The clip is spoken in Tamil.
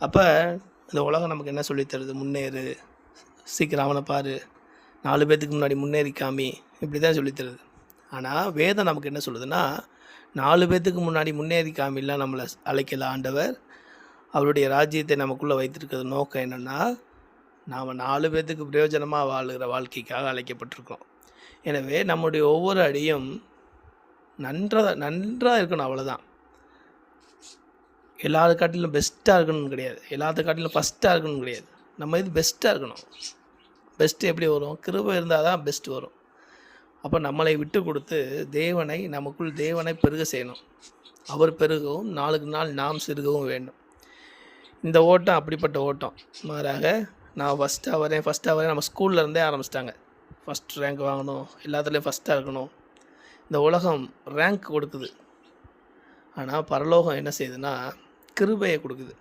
அப்போ இந்த உலகம் நமக்கு என்ன சொல்லித் தருது? முன்னேறு. சீக்கிரம் அவனை பாரு. நாலு பேர்த்துக்கு முன்னாடி முன்னேறி காமி இப்படி தான் சொல்லித்தருது ஆனால் வேதம் நமக்கு என்ன சொல்லுதுன்னா நாலு பேர்த்துக்கு முன்னாடி முன்னேறி காமிலாம் நம்மளை அழைக்கல ஆண்டவர். அவருடைய ராஜ்யத்தை நமக்குள்ளே வைத்திருக்கிறது நோக்கம் என்னென்னா நாம் நாலு பேர்த்துக்கு பிரயோஜனமாக வாழுகிற வாழ்க்கைக்காக அழைக்கப்பட்டிருக்கோம் எனவே நம்முடைய ஒவ்வொரு அடியும் நன்றாக நன்றாக இருக்கணும் அவ்வளோதான் எல்லாத்த காட்டிலும் பெஸ்ட்டாக இருக்கணும்னு கிடையாது. எல்லாத்த காட்டிலும் ஃபஸ்ட்டாக இருக்கணும்னு கிடையாது. நம்ம இது பெஸ்ட்டாக இருக்கணும். பெஸ்ட்டு எப்படி வரும்? கிருபை இருந்தால் தான் பெஸ்ட் வரும். அப்போ நம்மளை விட்டு கொடுத்து தேவனை நமக்குள் தேவனை பெருக செய்யணும். அவர் பெருகவும் நாளுக்கு நாள் நாம் சிறுகவும் வேண்டும். இந்த ஓட்டம் அப்படிப்பட்ட ஓட்டம். மாறாக நான் ஃபஸ்ட்டாக வரேன் ஃபஸ்ட்டாக வரேன். நம்ம ஸ்கூல்ல இருந்தே ஆரம்பிச்சிட்டாங்க. ஃபஸ்ட் ரேங்க் வாங்கணும். எல்லாத்துலேயும் ஃபஸ்ட்டாக இருக்கணும். இந்த உலகம் ரேங்க் கொடுக்குது. ஆனால் பரலோகம் என்ன செய்யுதுன்னா கிருபையை கொடுக்குது.